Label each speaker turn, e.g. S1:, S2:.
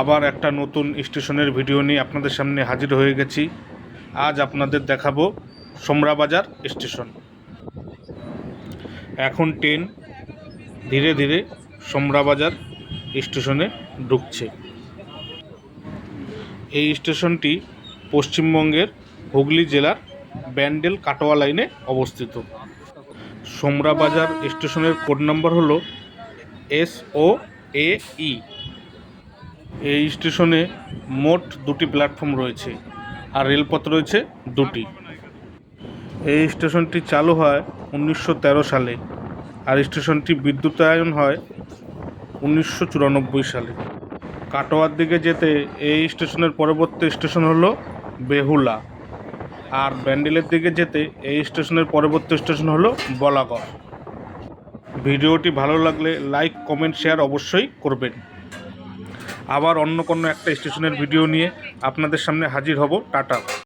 S1: আবার একটা নতুন স্টেশনের ভিডিও নিয়ে আপনাদের সামনে হাজির হয়ে গেছি। আজ আপনাদের দেখাবো সোমরাবাজার স্টেশন। এখন ট্রেন ধীরে ধীরে সোমরাবাজার স্টেশনে ঢুকছে। এই স্টেশনটি পশ্চিমবঙ্গের হুগলি জেলার ব্যান্ডেল কাটোয়া লাইনে অবস্থিত। সোমরাবাজার স্টেশনের কোড নম্বর হলো এস ও এ ই। এই স্টেশনে মোট দুটি প্ল্যাটফর্ম রয়েছে আর রেলপথ রয়েছে দুটি। এই স্টেশনটি চালু হয় উনিশশো তেরো সালে আর স্টেশনটি বিদ্যুতায়ন হয় উনিশশো চুরানব্বই সালে। কাটোয়ার দিকে যেতে এই স্টেশনের পরবর্তী স্টেশন হলো বেহুলা আর ব্যান্ডেলের দিকে যেতে এই স্টেশনের পরবর্তী স্টেশন হলো বলাগড়। ভিডিওটি ভালো লাগলে লাইক, কমেন্ট, শেয়ার অবশ্যই করবেন। আবার অন্য কোনো একটা স্টেশনের ভিডিও নিয়ে আপনাদের সামনে হাজির হব। টাটা।